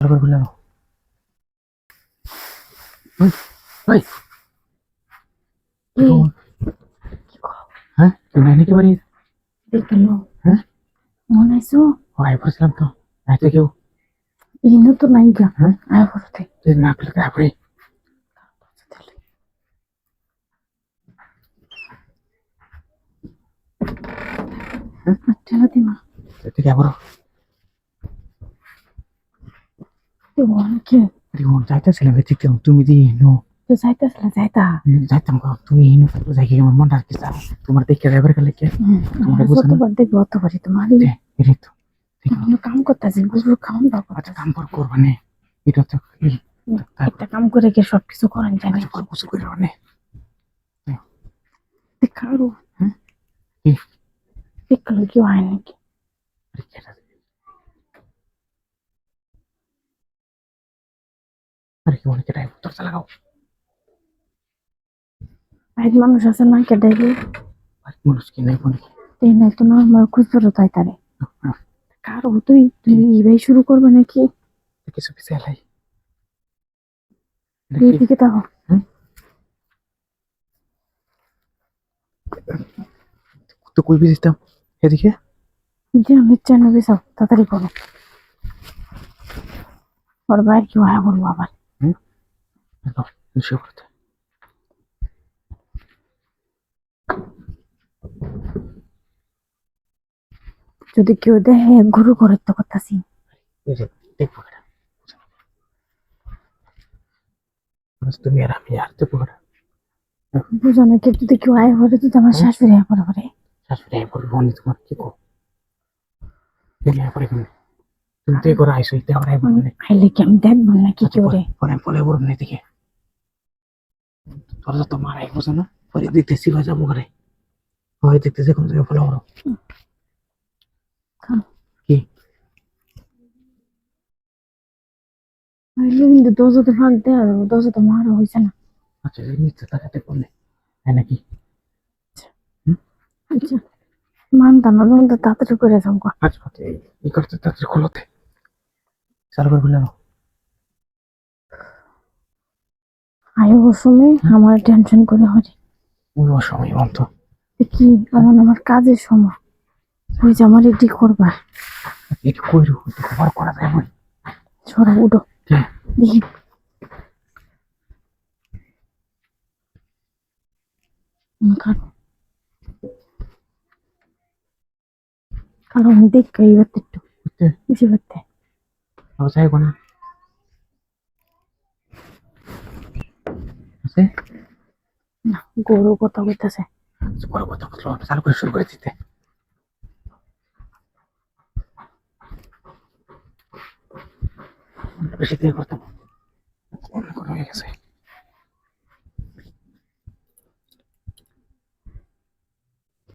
ভালো করে খুলে নাও ওই, ওই, এই, হ্যাঁ তুমি নাই নাকি বাড়ি দেখল হ্যাঁ মনে আইসো ও আয় পড়ছিলাম তো রাইতে কেউ এই তো নাইকা হ্যাঁ আয় করতে তুই না খুলে তারপরে আচ্ছা দিমা তুই কে যাইতেছিলাম তুমি দি নো তো যাইতাছিল যাইতা তুমি কি দেখে কে না? তোমার এরে তো আমরা কাম করতেছি বুঝব কাম কাম পর করবা তো কাম করে গিয়ে সবকিছু করেন জানি আচ্ছা করে নে? কি? দেখল কেউ হয় নাকি আরে কেটা দিবি? আরে কি মনে কেটাই দরজা লাগাও। আজ মানুষ আছে না কেটাইলে আর মানুষ কি নাই মনে কি এই নাই তো না আমার খুচরো তাই তারে কারও তুই? তুই ইবাই শুরু করবে নাকি? কিছু পিছিয়ে এলাই এইদিকে তাও তো কই এদিকে? যে আমি বিসাও তাড়াতাড়ি করো। ওর বাইরে কি হয় বলব আবার? যদি কেউ দেখে গুরু করে তো করতেছি দেখব তুমি আর আমি আর দেখব বুঝো না কি যদি কেউ আয় করে যদি আমার শাশুড়ি আয় করে করে শাশুড়ি আই বলব নি তোমার কি কো? দেখলে পরে কেমন? তুমি তো করে আইসো ইতে আবার আই বলব আইলে কি আমি দেখব না কি কি করে পরে বলে বলব না তোরা তো মারাই বুঝো না? পরে দেখতেছি বা যাব ঘরে। হয় দেখতেছি কোন জায়গায় বলে বড় খাও। কি? কিন্তু দোজতে ফাঁক দেওয়া যাব দোজতে মারা হয়েছে না। আচ্ছা নিচে তাকাতে বললে। তাই নাকি? আচ্ছা। মানতাম না তাড়াতাড়ি করে যাব আচ্ছা আচ্ছা এই করতে তাড়াতাড়ি খোলোতে চালু করে বললে আয় ও সময় আমার টেনশন করে হরে। ওই অসময় বন্ধ কি কারণ আমার কাজের সময়। ওই যে আমার এটি করবা এটা কইরু করা যায় বই সরা উঠো। দেখি। হুম, কারও কারও দেখ এইবার একটু। বেশি করতে আবার না? আছে না গরু কথা কইতাছে। গরু কথা বলল চালু করে শুরু করে দিতে। বেশি দিয়ে করতাম অনেক হয়ে গেছে।